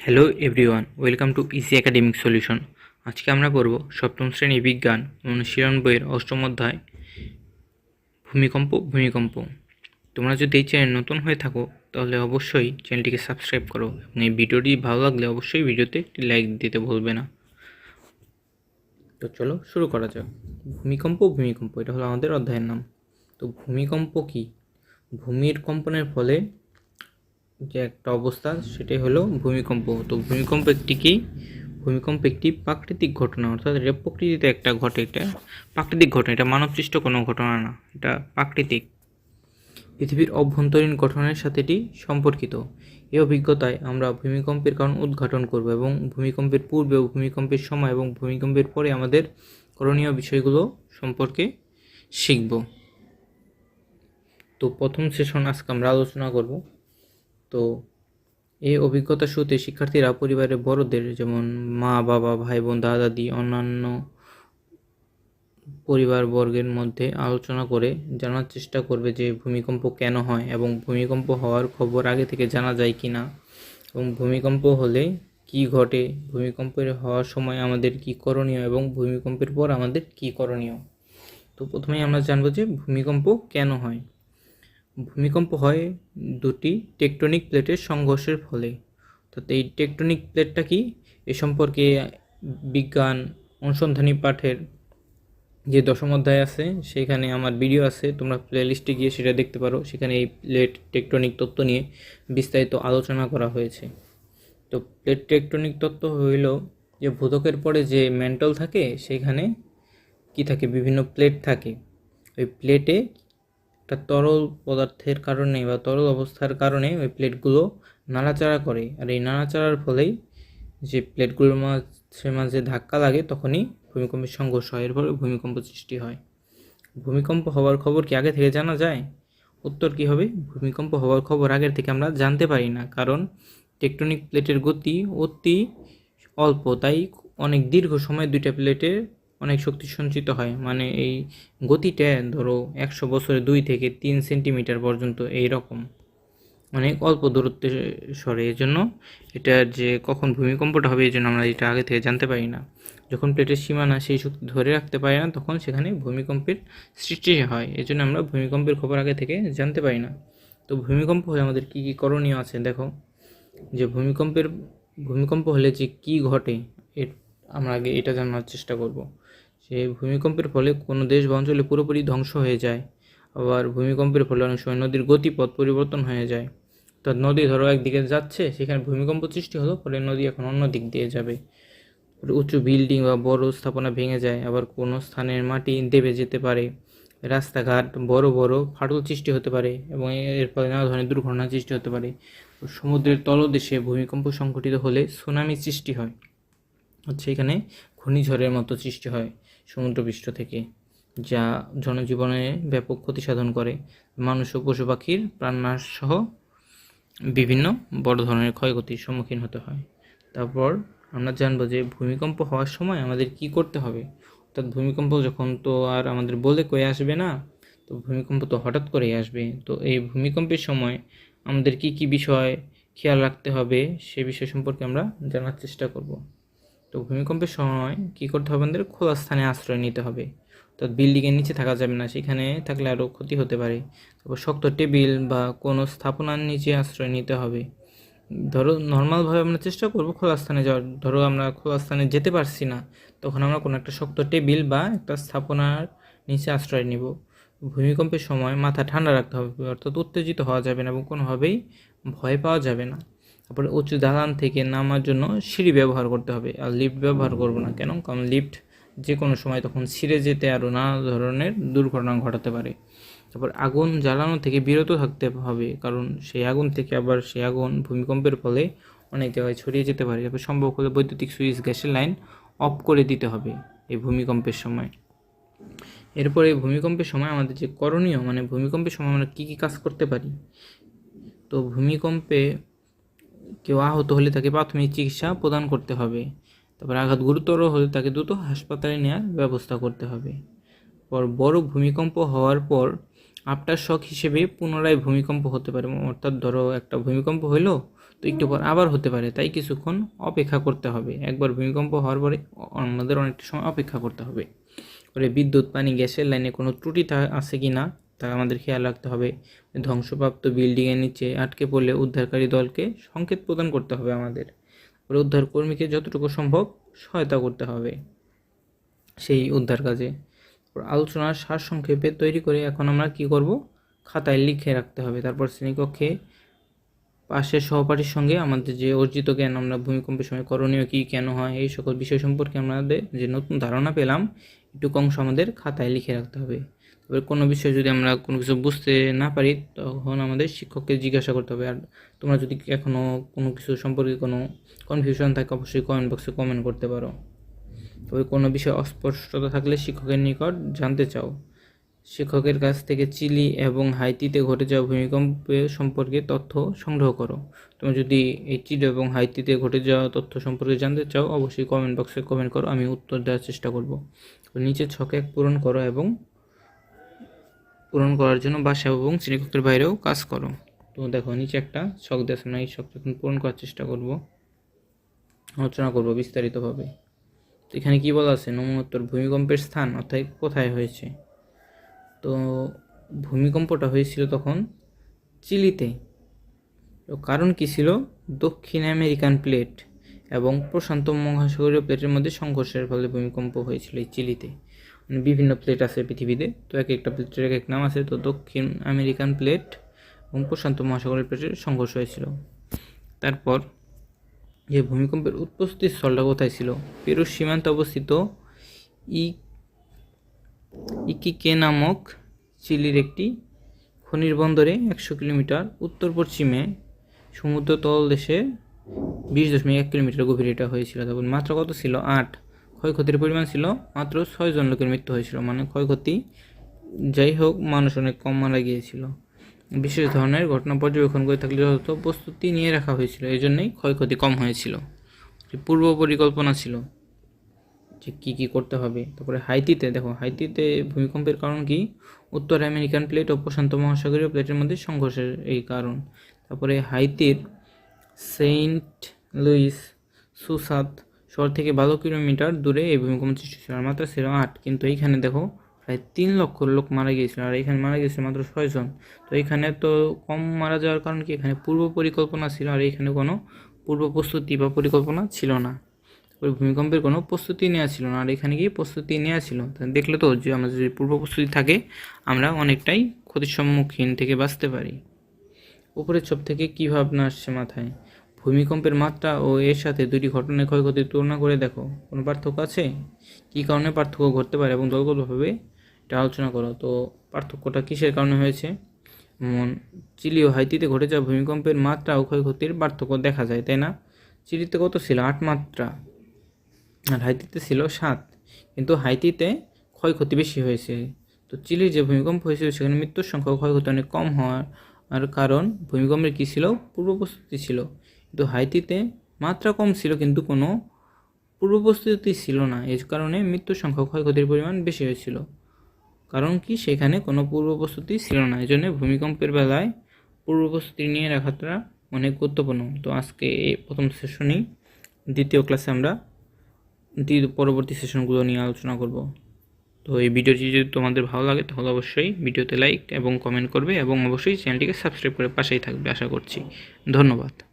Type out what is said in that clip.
Hello everyone welcome to EC academic solution আজকে আমরা পড়ব সপ্তম শ্রেণি বিজ্ঞান, অনুশীলন বইয়ের অষ্টম অধ্যায়, ভূমিকম্প ভূমিকম্প। তোমরা যদি এই চ্যানেল নতুন হয়ে থাকো, তাহলে অবশ্যই চ্যানেলটিকে সাবস্ক্রাইব করো। এবং এই ভিডিওটি ভালো লাগলে অবশ্যই ভিডিওতে একটি লাইক দিতে ভুলবে না। তো চলো শুরু করা যাক। ভূমিকম্প ভূমিকম্প, এটা হলো আমাদের অধ্যায়ের নাম। তো ভূমিকম্প কি? ভূমির কম্পনের ফলে যে একটা অবস্থা, সেটাই হলো ভূমিকম্প। তো ভূমিকম্প একটি কি? ভূমিকম্প একটি প্রাকৃতিক ঘটনা, অর্থাৎ এটা প্রকৃতিতে একটা ঘটে, এটা প্রাকৃতিক ঘটনা, এটা মানবসৃষ্ট কোনো ঘটনা না, এটা প্রাকৃতিক। পৃথিবীর অভ্যন্তরীণ গঠনের সাথে এটি সম্পর্কিত। এই অভিজ্ঞতায় আমরা ভূমিকম্পের কারণ উদ্ঘাটন করব এবং ভূমিকম্পের পূর্বে ভূমিকম্পের সময় এবং ভূমিকম্পের পরে আমাদের করণীয় বিষয়গুলো সম্পর্কে শিখব। তো প্রথম সেশন আজকে আমরা আলোচনা করব। তো এই অভিজ্ঞতা শুরুতে শিক্ষার্থীরা পরিবারের বড়দের যেমন মা, বাবা, ভাই, বোন, দাদা দাদি অন্যান্য পরিবারবর্গের মধ্যে আলোচনা করে জানার চেষ্টা করবে যে ভূমিকম্প কেন হয় এবং ভূমিকম্প হওয়ার খবর আগে থেকে জানা যায় কি না এবং ভূমিকম্প হলে কি ঘটে, ভূমিকম্পের হওয়ার সময় আমাদের কি করণীয় এবং ভূমিকম্পের পর আমাদের কি করণীয়। তো প্রথমেই আমরা জানব যে ভূমিকম্প কেন হয়। ভূমিকম্প হয় দুটি টেকটনিক প্লেটের সংঘর্ষের ফলে। তো এই টেকটনিক প্লেটটা কি? এ সম্পর্কে বিজ্ঞান অনুসন্ধানী পাঠের যে দশম অধ্যায় আছে, সেখানে আমার ভিডিও আছে, তোমরা প্লেলিস্টে গিয়ে সেটা দেখতে পারো। সেখানে এই প্লেট টেকটনিক তত্ত্ব নিয়ে বিস্তারিত আলোচনা করা হয়েছে। তো প্লেট টেকটনিক তত্ত্ব হইল যে ভূতকের পরে যে মেন্টাল থাকে, সেখানে কি থাকে? বিভিন্ন প্লেট থাকে। ওই প্লেটে একটা তরল পদার্থের কারণে বা তরল অবস্থার কারণে ওই প্লেটগুলো নাড়াচাড়া করে। আর এই নাড়াচাড়ার ফলেই যে প্লেটগুলোর মাঝে মাঝে ধাক্কা লাগে, তখনই ভূমিকম্পের সংঘর্ষ হয়। এর ফলে ভূমিকম্প সৃষ্টি হয়। ভূমিকম্প হওয়ার খবর কি আগে থেকে জানা যায়? উত্তর কি হবে? ভূমিকম্প হওয়ার খবর আগের থেকে আমরা জানতে পারি না, কারণ টেকটনিক প্লেটের গতি অতি অল্প। তাই অনেক দীর্ঘ সময় দুইটা প্লেটে অনেক শক্তি সঞ্চিত হয়। মানে এই গতিটা ধরো একশো বছরে দুই থেকে তিন সেন্টিমিটার পর্যন্ত এই রকম অনেক অল্প দূরত্বে সরে। এই জন্য এটা যে কখন ভূমিকম্পটা হবে এই জন্য আমরা এটা আগে থেকে জানতে পারি না। যখন প্লেটের সীমানা সেই শক্তি ধরে রাখতে পারে না, তখন সেখানে ভূমিকম্পের সৃষ্টি হয়। এই জন্য আমরা ভূমিকম্পের খবর আগে থেকে জানতে পারি না। তো ভূমিকম্প হলে আমাদের কী কী করণীয় আছে, দেখো। যে ভূমিকম্পের, ভূমিকম্প হলে যে কি ঘটে, এর আমরা আগে এটা জানার চেষ্টা করব। যে ভূমিকম্পের ফলে কোনো দেশ বা অঞ্চলে পুরোপুরি ধ্বংস হয়ে যায়, আবার ভূমিকম্পের ফলে অনেক সময় নদীর গতিপথ পরিবর্তন হয়ে যায়। অর্থাৎ নদী ধরো একদিকে যাচ্ছে, সেখানে ভূমিকম্প সৃষ্টি হলো, ফলে নদী এখন অন্য দিক দিয়ে যাবে। উঁচু বিল্ডিং বা বড় স্থাপনা ভেঙে যায়, আবার কোনো স্থানের মাটি দেবে যেতে পারে। রাস্তাঘাট বড় বড় ফাটল সৃষ্টি হতে পারে এবং এর ফলে নানা ধরনের দুর্ঘটনা সৃষ্টি হতে পারে। সমুদ্রের তলদেশে ভূমিকম্প সংঘটিত হলে সুনামি সৃষ্টি হয়। হচ্ছে এখানে ঘূর্ণিঝড়ের মতো সৃষ্টি হয় সমুদ্রপৃষ্ঠ থেকে, যা জনজীবনে ব্যাপক ক্ষতি সাধন করে। মানুষ ও পশু পাখির প্রাণনাশ সহ বিভিন্ন বড় ধরনের ক্ষয়ক্ষতির সম্মুখীন হতে হয়। তারপর আমরা জানব যে ভূমিকম্প হওয়ার সময় আমাদের কি করতে হবে? অর্থাৎ ভূমিকম্প যখন তো আর আমাদের বলে কয়ে আসবে না, তো ভূমিকম্প তো হঠাৎ করেই আসবে। তো এই ভূমিকম্পের সময় আমাদের কি কি বিষয় খেয়াল রাখতে হবে সে বিষয় সম্পর্কে আমরা জানার চেষ্টা করব। তো ভূমিকম্পের সময় কি করতে হবে আমাদের? খোলা স্থানে আশ্রয় নিতে হবে। অর্থাৎ বিল্ডিংয়ের নিচে থাকা যাবে না, সেখানে থাকলে আরও ক্ষতি হতে পারে। তারপর শক্ত টেবিল বা কোনো স্থাপনার নিচে আশ্রয় নিতে হবে। ধরো নর্মালভাবে আমরা চেষ্টা করব খোলা স্থানে যাওয়ার। ধরো আমরা খোলা স্থানে যেতে পারছি না, তখন আমরা কোনো একটা শক্ত টেবিল বা একটা স্থাপনার নিচে আশ্রয় নিব। ভূমিকম্পের সময় মাথা ঠান্ডা রাখতে হবে, অর্থাৎ উত্তেজিত হওয়া যাবে না এবং কোনোভাবেই ভয় পাওয়া যাবে না। তারপরে উঁচু দালান থেকে নামার জন্য সিঁড়ি ব্যবহার করতে হবে আর লিফট ব্যবহার করব না কেন? কারণ লিফট যে কোনো সময় তখন ছিঁড়ে যেতে আরও নানা ধরনের দুর্ঘটনা ঘটাতে পারে। তারপর আগুন জ্বালানো থেকে বিরত থাকতে হবে, কারণ সেই আগুন থেকে আবার সেই আগুন ভূমিকম্পের ফলে অনেক জায়গায় ছড়িয়ে যেতে পারে। তারপর সম্ভব হলে বৈদ্যুতিক সুইচ গ্যাসের লাইন অফ করে দিতে হবে এই ভূমিকম্পের সময়। এরপরে ভূমিকম্পের সময় আমাদের যে করণীয় মানে ভূমিকম্পের সময় আমরা কী কী কাজ করতে পারি? তো ভূমিকম্পে কেউ আহত হলে তাকে প্রাথমিক চিকিৎসা প্রদান করতে হবে। তারপর আঘাত গুরুতর হলে তাকে দ্রুত হাসপাতালে নেওয়ার ব্যবস্থা করতে হবে। পর বড় ভূমিকম্প হওয়ার পর আফটার শক হিসেবে পুনরায় ভূমিকম্প হতে পারে। অর্থাৎ ধরো একটা ভূমিকম্প হইল, তো একটু পর আবার হতে পারে। তাই কিছুক্ষণ অপেক্ষা করতে হবে। একবার ভূমিকম্প হওয়ার পরে আমাদের অনেকটা সময় অপেক্ষা করতে হবে। পরে বিদ্যুৎ, পানি, গ্যাসের লাইনে কোনো ত্রুটি আছে কি না তা আমাদের খেয়াল রাখতে হবে। ধ্বংসপ্রাপ্ত বিল্ডিংয়ের নিচে আটকে পড়লে উদ্ধারকারী দলকে সংকেত প্রদান করতে হবে আমাদের। উদ্ধার কর্মীকে যতটুকু সম্ভব সহায়তা করতে হবে সেই উদ্ধার কাজে। আলোচনার সারসংক্ষেপে তৈরি করে এখন আমরা কি করব? খাতায় লিখে রাখতে হবে। তারপর শ্রেণীকক্ষে পাশের সহপাঠীর সঙ্গে আমাদের যে অর্জিত জ্ঞান, আমরা ভূমিকম্পের সময় করণীয় কী, কেন হয়, এই সকল বিষয় সম্পর্কে আমাদের যে নতুন ধারণা পেলাম একটু অংশ আমাদের খাতায় লিখে রাখতে হবে। তবে কোনো বিষয়ে যদি আমরা কোনো কিছু বুঝতে না পারি, তখন আমাদের শিক্ষককে জিজ্ঞাসা করতে হবে। আর তোমরা যদি এখনও কোনো কিছু সম্পর্কে কোনো কনফিউশন থাকে, অবশ্যই কমেন্ট বক্সে কমেন্ট করতে পারো। তবে কোনো বিষয়ে অস্পষ্টতা থাকলে শিক্ষকের নিকট জানতে চাও। শিক্ষকের কাছ থেকে চিলি এবং হাইতিতে ঘটে যাওয়া ভূমিকম্পে সম্পর্কে তথ্য সংগ্রহ করো। তুমি যদি এই চিলি এবং হাইতিতে ঘটে যাওয়া তথ্য সম্পর্কে জানতে চাও, অবশ্যই কমেন্ট বক্সে কমেন্ট করো, আমি উত্তর দেওয়ার চেষ্টা করব। নিচে ছকে এক পূরণ করো এবং পূরণ করার জন্য বাসা এবং শ্রেণীকক্ষের বাইরেও কাজ করো। তো দেখো, নিচে একটা ছক দেশ আমরা এই ছকটা এখন পূরণ করার চেষ্টা করব। আলোচনা করব বিস্তারিতভাবে। তো এখানে কি বলা আছে? নমনোত্তর ভূমিকম্পের স্থান, অর্থাৎ কোথায় হয়েছে? তো ভূমিকম্পটা হয়েছিল তখন চিলিতে। তো কারণ কি ছিল? দক্ষিণ আমেরিকান প্লেট এবং প্রশান্ত মহাসাগরীয় প্লেটের মধ্যে সংঘর্ষের ফলে ভূমিকম্প হয়েছিল এই চিলিতে। বিভিন্ন প্লেট আছে পৃথিবীতে। তো এক একটা প্লেটের এক এক নাম আছে। তো দক্ষিণ আমেরিকান প্লেট এবং প্রশান্ত মহাসাগরের প্লেটের সংঘর্ষ হয়েছিল। তারপর যে ভূমিকম্পের উৎপত্তি স্থলটা কোথায় ছিল? পেরুর সীমান্তে অবস্থিত ই ইকিকে নামক চিলির একটি খনির বন্দরে একশো কিলোমিটার উত্তর পশ্চিমে সমুদ্র তল দেশে বিশ দশমিক এক কিলোমিটার গভীরে এটা হয়েছিল। তখন মাত্রা কত ছিল? আট। ক্ষয়ক্ষতির পরিমাণ ছিল মাত্র ছয়জন লোকের মৃত্যু হয়েছিল মানে ক্ষয়ক্ষতি যাই হোক মানুষ অনেক কম মারা গিয়েছিল। বিশেষ ধরনের ঘটনা পর্যবেক্ষণ করে থাকলে যত প্রস্তুতি নিয়ে রাখা হয়েছিল এই জন্যই ক্ষয়ক্ষতি কম হয়েছিল। পূর্ব পরিকল্পনা ছিল যে কী কী করতে হবে। তারপরে হাইতিতে, দেখো, হাইতিতে ভূমিকম্পের কারণ কি? উত্তর আমেরিকান প্লেট ও প্রশান্ত মহাসাগরীয় প্লেটের মধ্যে সংঘর্ষের এই কারণ। তারপরে হাইতির সেন্ট লুইস সুসাত শহর থেকে বারো কিলোমিটার দূরে এই ভূমিকম্প সৃষ্টি ছিল আর মাত্রা ছিল আট। কিন্তু এইখানে দেখো, প্রায় তিন লক্ষ লোক মারা গিয়েছিল, আর এখানে মারা গিয়েছিল মাত্র ছয়জন তো এখানে তো কম মারা যাওয়ার কারণ কি? এখানে পূর্ব পরিকল্পনা ছিল, আর এখানে কোনো পূর্ব প্রস্তুতি বা পরিকল্পনা ছিল না। ওই ভূমিকম্পের কোনো প্রস্তুতি নেওয়া ছিল না, আর এখানে গিয়ে প্রস্তুতি নেওয়া ছিল। দেখলে তো যে আমাদের যদি পূর্ব প্রস্তুতি থাকে, আমরা অনেকটাই ক্ষতির সম্মুখীন থেকে বাঁচতে পারি। উপরের ছক থেকে কী ভাবনা আসছে মাথায়? ভূমিকম্পের মাত্রা ও এর সাথে দুটি ঘটনার ক্ষয়ক্ষতির তুলনা করে দেখো। কোনো পার্থক্য আছে? কী কারণে পার্থক্য ঘটতে পারে এবং দলগতভাবে এটা আলোচনা করো। তো পার্থক্যটা কিসের কারণে হয়েছে? যেমন, চিলি ও হাইতিতে ঘটে যাওয়া ভূমিকম্পের মাত্রা ও ক্ষয়ক্ষতির পার্থক্য দেখা যায়, তাই না? চিলিতে কত ছিল? আট মাত্রা। আর হাইতিতে ছিল সাত। কিন্তু হাইতিতে ক্ষয়ক্ষতি বেশি হয়েছে। তো চিলির যে ভূমিকম্প হয়েছিল, সেখানে মৃত্যুর সংখ্যা ক্ষয়ক্ষতি অনেক কম হওয়ার কারণ ভূমিকম্পের কী ছিল? পূর্ব প্রস্তুতি ছিল। কিন্তু হাইতিতে মাত্রা কম ছিল কিন্তু কোনো পূর্ব প্রস্তুতি ছিল না। এর কারণে মৃত্যুর সংখ্যা ক্ষয়ক্ষতির পরিমাণ বেশি হয়েছিল। কারণ কি? সেখানে কোনো পূর্ব প্রস্তুতি ছিল না। এই জন্য ভূমিকম্পের বেলায় পূর্ব প্রস্তুতি নিয়ে রাখাটা অনেক গুরুত্বপূর্ণ। তো আজকে এই প্রথম সেশনেই দ্বিতীয় ক্লাসে আমরা পরবর্তী সেশনগুলো নিয়ে আলোচনা করব। তো এই ভিডিওটি যদি তোমাদের ভালো লাগে, তাহলে অবশ্যই ভিডিওতে লাইক এবং কমেন্ট করবে এবং অবশ্যই চ্যানেলটিকে সাবস্ক্রাইব করে পাশেই থাকবে। আশা করছি। ধন্যবাদ।